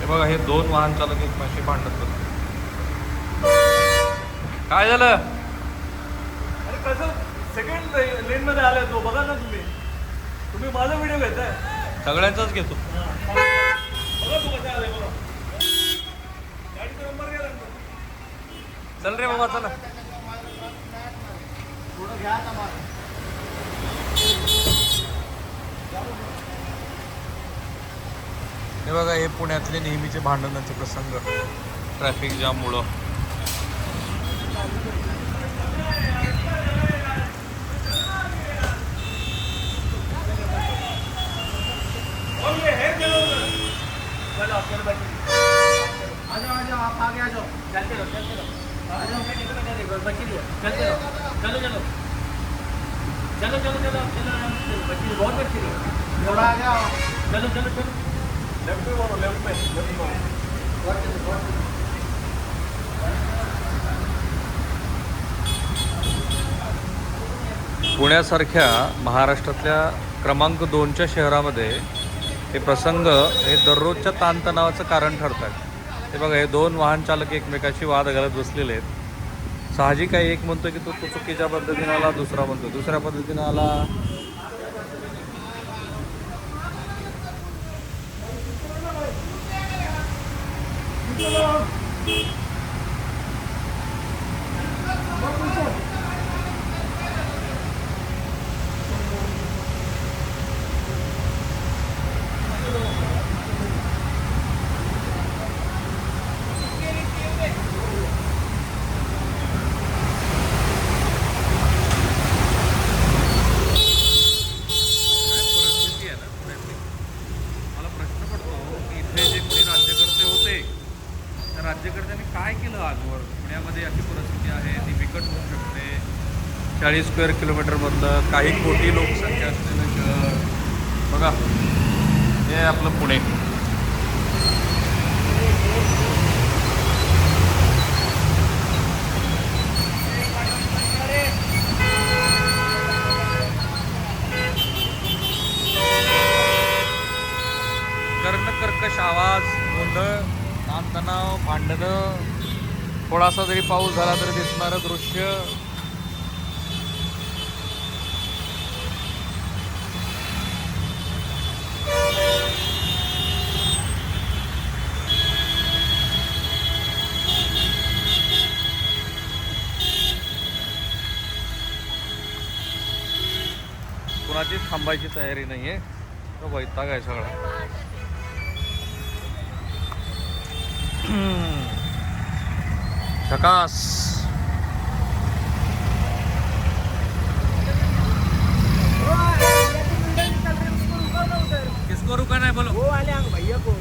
हे बघा हे दोन वाहन चालक एकमेकांशी भांडत बसले काय झालं? अरे कसं? सेकंड लेन मध्ये आलाय तो बघा ना तुम्ही. तुम्ही माझा व्हिडिओ घेताय? सगळ्यांचाच घेतो. बघा तू कसं आलाय बघा. चल रे बाबा चला. हे बघा हे पुण्यातले नेहमीचे भांडणाचे प्रसंग. ट्रॅफिक जाममुळं और ये है चलो उधर। चलो आप चलो बैठो आ जाओ आ जाओ आप आगे आ जाओ चलते रहो चलते रहो आ जाओ मैं निकल जाने को बच्ची रही है चलते रहो चलो चलो चलो चलो चलो चलो बच्ची बहुत बच्ची रही है थोड़ा आ जाओ चलो चलो चलो। लेफ्ट में बोलो लेफ्ट में लेफ्ट में पुण्यासारख्या महाराष्ट्रातल्या क्रमांक दोनच्या शहरामध्ये हे प्रसंग हे दररोजच्या ताणतणावाचं कारण ठरतात हे बघा हे दोन वाहन चालक एकमेकाशी वाद घालत बसलेले आहेत. साहजिक आहे एक म्हणतो की तो तो चुकीच्या पद्धतीने आला दुसरा म्हणतो दुसऱ्या पद्धतीने आला. परिस्थिती आहे ना पुण्यातली मला प्रश्न पडतो की इथे जे कोणी राज्यकर्ते होते त्या राज्यकर्त्यांनी काय केलं आजवर पुण्यामध्ये अशी परिस्थिती आहे ती बिकट होऊ शकते चाळीस स्क्वेअर किलोमीटरमधलं काही कोटी लोकसंख्या असलेलं शहर. बघा हे आपलं पुणे. कर्णकर्कश आवाज गोंधळ ताणतणाव भांडणं. थोडासा जरी पाऊस झाला तरी दिसणारं दृश्य. कुणाचीच थांबायची तयारी नाही आहे तो वैताग आहे सगळा. झकास किसको रुकाना है बोलो? वो वाले भैया को।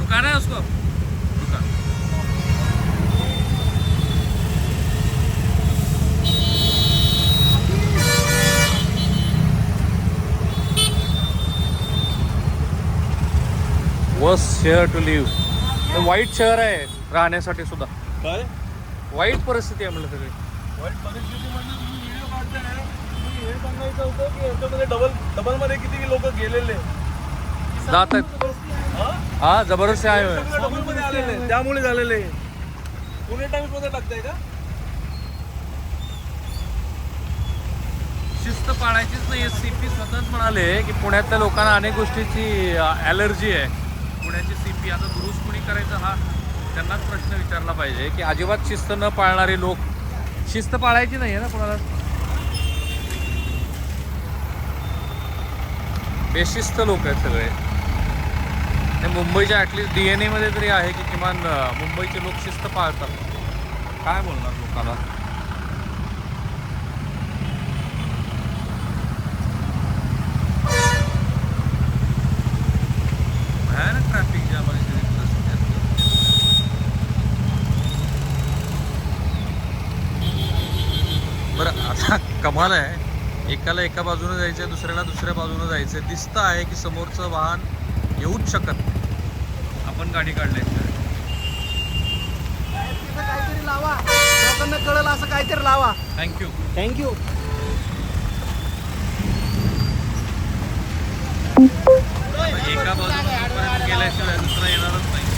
रुकाना है उसको। वस शेअर टू लिव्ह वाईट शहर आहे राहण्यासाठी सुद्धा. काय? वाईट परिस्थिती आहे म्हणलं सगळी वाईट तुम्ही व्हिडिओ काढताय तुम्ही हे सांगायचं होतं की याच्यामध्ये डबल डबलमध्ये किती लोक गेलेले जात आहेत. हा? जबरदस्त आहे. डबलमध्ये आलेले त्यामुळे झालेले पुणे टाकताय का? शिस्त पाळायचीच नाही. सी पी स्वतःच म्हणाले की पुण्यातल्या लोकांना अनेक गोष्टीची ॲलर्जी आहे. पुण्याची सी पी आता दुरुस्त कुणी करायचं हा त्यांनाच प्रश्न विचारला पाहिजे की अजिबात शिस्त न पाळणारे लोक शिस्त पाळायची नाही आहे ना कोणाला? बेशिस्त लोक आहेत सगळे. ते मुंबईच्या ॲटलिस्ट डी एन एमध्ये तरी आहे की किमान मुंबईचे लोक शिस्त पाळतात. काय बोलणार लोकांना कमाल आहे. एकाला एका बाजूने जायचं आहे दुसऱ्याला दुसऱ्या बाजूने जायचं आहे दिसतं आहे की समोरचं वाहन येऊच शकत नाही. आपण गाडी तिथं काहीतरी काहीतरी लावा लोकांना कळलं असं काहीतरी लावा थँक्यू थँक्यू एका बाजूला गेल्याशिवाय दुसरा येणारच नाही.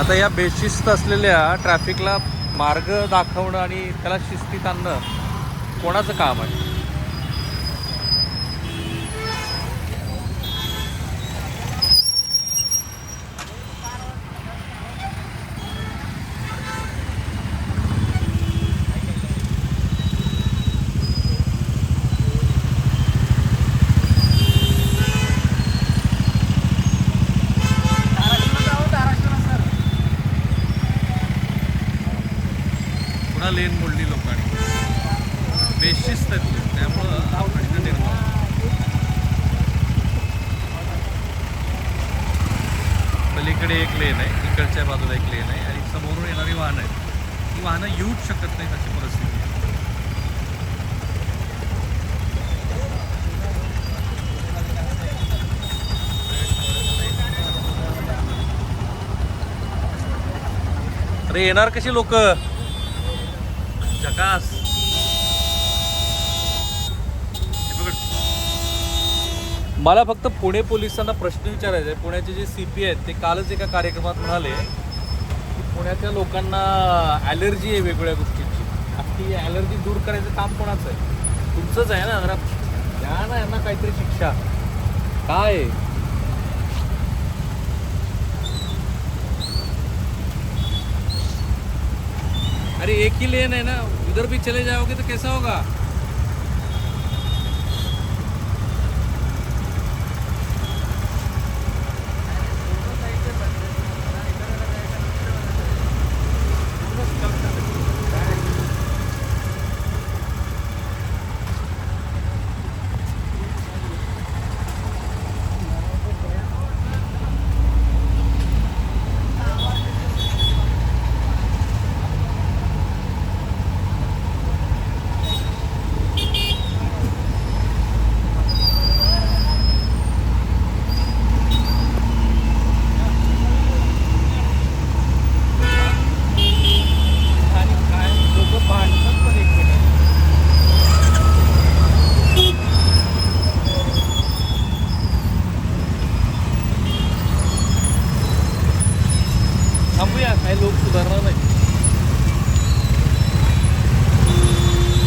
आता या बेशिस्त असलेल्या ट्रॅफिकला मार्ग दाखवणं आणि त्याला शिस्तीत आणणं कोणाचं काम आहे पुन्हा लेन मोडली लोकांनी दिसतात त्यामुळं अडचण निर्माण. पलीकडे एक लेन आहे इकडच्या बाजूला एक लेन आहे आणि समोरून येणारी वाहनं आहेत. ती वाहनं येऊच शकत नाहीत अशी परिस्थिती आहे. अरे येणार कशी लोक? जकास हे बघ. मला फक्त पुणे पोलिसांना प्रश्न विचारायचा आहे. पुण्याचे जे सी पी आहेत ते कालच एका कार्यक्रमात म्हणाले की पुण्याच्या लोकांना ॲलर्जी आहे वेगवेगळ्या गोष्टींची. ती ॲलर्जी दूर करायचं काम कोणाचं आहे? तुमचंच आहे ना जरा द्या ना यांना काहीतरी शिक्षा. काय आहे? अरे एक ही लेन है ना उधर भी चले जाओगे तो कैसा होगा?